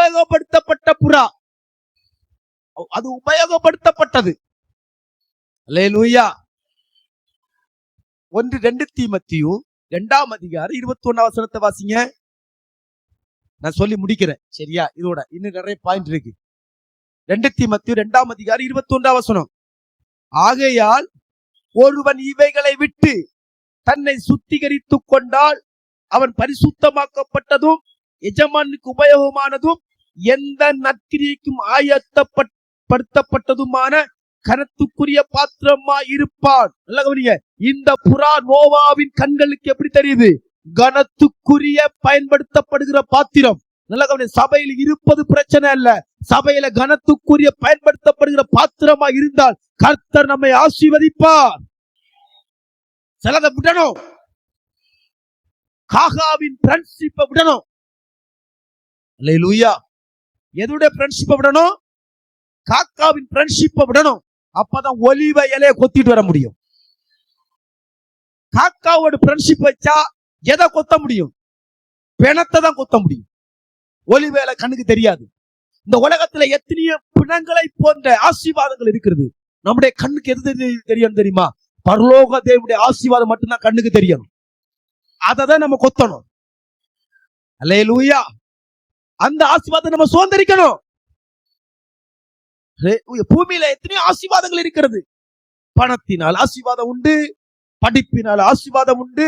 உபயோகப்படுத்தப்பட்ட புறா. அது உபயோகப்படுத்தப்பட்டது. அல்லேலூயா. ஒன்று ரெண்டு தீமத்தியும் ரெண்டாம் அதிகாரம் இருபத்தி ஒன்னாம் வசனத்தை வாசிங்க. நான் சொல்லி முடிக்கிறேன். சரியா? இதோட இன்னும் நிறைய பாயிண்ட் இருக்கு. ரெண்டு தீமத்தியும் ரெண்டாம் அதிகாரம் இருபத்தி ஒன்றாம் வசனம். ஆகையால் ஒருவன் இவைகளை விட்டு தன்னை சுத்திகரித்து கொண்டால் அவன் பரிசுத்தமாக்கப்பட்டதும் எஜமானுக்கு உபயோகமானதும் எந்த நற்கிரிக்கும் ஆயத்தப்படுத்தப்பட்டதுமான கனத்துக்குரிய பாத்திரமா இருப்பான். நல்லா கவனிங்க. இந்த புறா நோவாவின் கண்களுக்கு எப்படி தெரியுது? கனத்துக்குரிய பயன்படுத்தப்படுகிற பாத்திரம். நல்ல கவனி சபையில் இருப்பது பிரச்சனை அல்ல. சபையில கனத்துக்குரிய பயன்படுத்தப்படுகிற பாத்திரமா இருந்தால் கர்த்தர் நம்மை ஆசீர்வதிப்பார். சிலதை விடணும். காகாவின் ஃப்ரெண்ட்ஷிப்பை விடணும். லூயா எதுடைய ஃப்ரெண்ட்ஷிப்பை விடணும்? காக்காவின் ஃப்ரெண்ட்ஷிப்பை விடணும். அப்பதான் ஒலிவ இலைய கொத்திட்டு வர முடியும். காக்காவோட ஃப்ரெண்ட்ஷிப் வச்சா எதை கொத்த முடியும்? பிணத்தை தான் கொத்த முடியும். ஒலிவ இலை கண்ணுக்கு தெரியாது. இந்த உலகத்துல எத்தனையோ பிணங்களை போன்ற ஆசீர்வாதங்கள் இருக்கிறது. நம்முடைய கண்ணுக்கு எது தெரியும் தெரியுமா? பரலோக தேவனுடைய ஆசீர்வாதம் மட்டும்தான் கண்ணுக்கு தெரியணும் அதை தான் நம்ம கொத்தணும். அல்லையா அந்த ஆசீர்வாதத்தை நம்ம சுதந்திரிக்கணும். பூமியில எத்தனையோ ஆசீர்வாதங்கள் இருக்கிறது. பணத்தினால் ஆசீர்வாதம் உண்டு படிப்பினால் ஆசீர்வாதம் உண்டு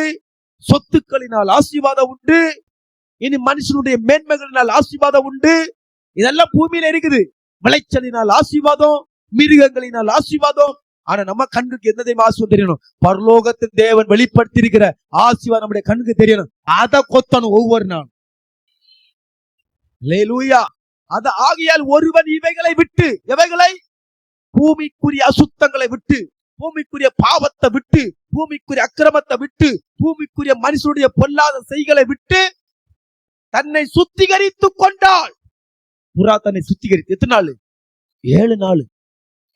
சொத்துக்களினால் ஆசீர்வாதம் உண்டு இனி மனுஷனுடைய மேன்மைகளினால் ஆசீர்வாதம் உண்டு. இதெல்லாம் பூமியில இருக்குது. விளைச்சலினால் ஆசீர்வாதம் மிருகங்களினால் ஆசீர்வாதம். ஆனா நம்ம கண்ணுக்கு எந்த தெய்வம் ஆசீர்வாதம் தெரியணும்? பரலோகத்தின் தேவன் வெளிப்படுத்தி இருக்கிற ஆசீர்வாதம் நம்முடைய கண்ணுக்கு தெரியணும். அதை கொத்தணும் ஒவ்வொரு நாள் லேலூயா அது ஆகியால் ஒருவன் இவைகளை விட்டு எவைகளை? பூமிக்குரிய அசுத்தங்களை விட்டு பூமிக்குரிய பாவத்தை விட்டு பூமிக்குரிய அக்கிரமத்தை விட்டு பூமிக்குரிய மனுஷனுடைய பொல்லாத செய்களை விட்டு தன்னை சுத்திகரித்து கொண்டாள். புறா தன்னை சுத்திகரித்து எத்தனை நாள்? ஏழு நாள்.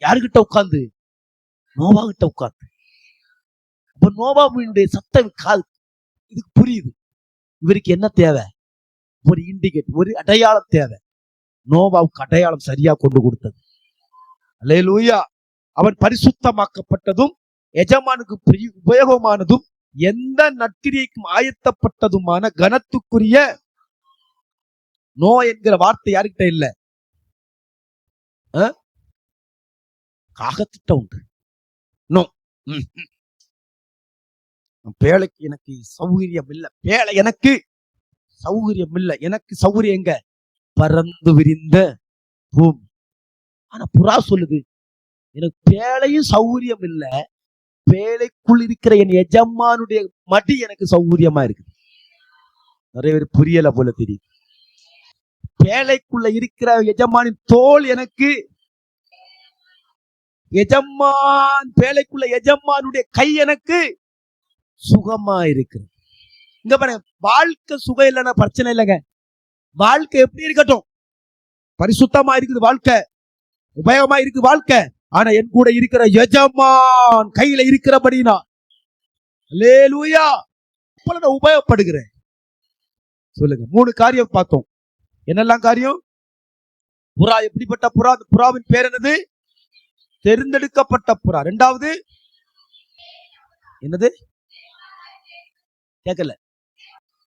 யாருகிட்ட உட்கார்ந்து? நோவா கிட்ட உட்கார்ந்து. அப்ப நோவாவினுடைய சத்தம் காது இதுக்கு புரியுது. இவருக்கு என்ன தேவை? ஒரு இண்டிகேட் ஒரு அடையாளம் தேவை. நோவாவுக்கு அடையாளம் சரியா கொண்டு கொடுத்தது. அல்லேலூயா. அவன் பரிசுத்தமாக்கப்பட்டதும் எஜமானுக்கு உபயோகமானதும் எந்த நற்கிரியைக்கும் ஆயத்தப்பட்டதுமான கனத்துக்குரிய நோ என்கிற வார்த்தை யாருக்கிட்ட இல்ல? காகத்திட்ட உண்டு. நோ. பேழைக்கு எனக்கு சௌகரியம் இல்ல. பேழை எனக்கு சௌகரியம் இல்ல எனக்கு சௌகரியம் எங்க? பறந்து விரிந்த பூமி. ஆனா புறா சொல்லுது எனக்கு பேழையும் சௌகரியம் இல்ல. பேழைக்குள் இருக்கிற என் எஜமானுடைய மடி எனக்கு சௌகரியமா இருக்குது. நிறைய பேர் புரியல போல தெரியுது. பேழைக்குள்ள இருக்கிற எஜமானின் தோல் எனக்கு எஜமான் பேழைக்குள்ள எஜமானுடைய கை எனக்கு சுகமா இருக்கிறது. இங்க பாருங்க வாழ்க்கை சுகம் இல்லைன்னா பிரச்சனை இல்லைங்க. வாழ்க்கை எப்படி இருக்கட்டும்? பரிசுத்தமா இருக்குது வாழ்க்கை. உபயோகமா இருக்கு வாழ்க்கை. ஆனா என் கூட இருக்கிற எஜமான் கையில இருக்கிறபடினா லேலூயா அப்ப நான் உபயோகப்படுகிறேன். சொல்லுங்க மூணு காரியம் பார்த்தோம். என்னெல்லாம் காரியம்? புறா எப்படிப்பட்ட புறா? அந்த புறாவின் பேர் என்னது? தேர்ந்தெடுக்கப்பட்ட புறா. ரெண்டாவது என்னது? கேட்கல.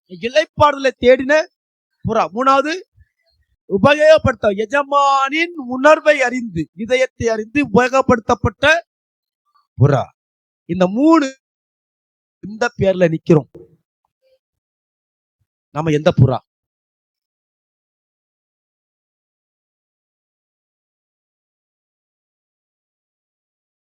இலைப்பாடுதலை தேடின புறா. மூணாவது உபயோகப்படுத்த எஜமானின் உணர்வை அறிந்து இதயத்தை அறிந்து உபயோகப்படுத்தப்பட்ட புறா. இந்த மூணு இந்த பேர்ல நிக்கிறோம். நம்ம எந்த புறா?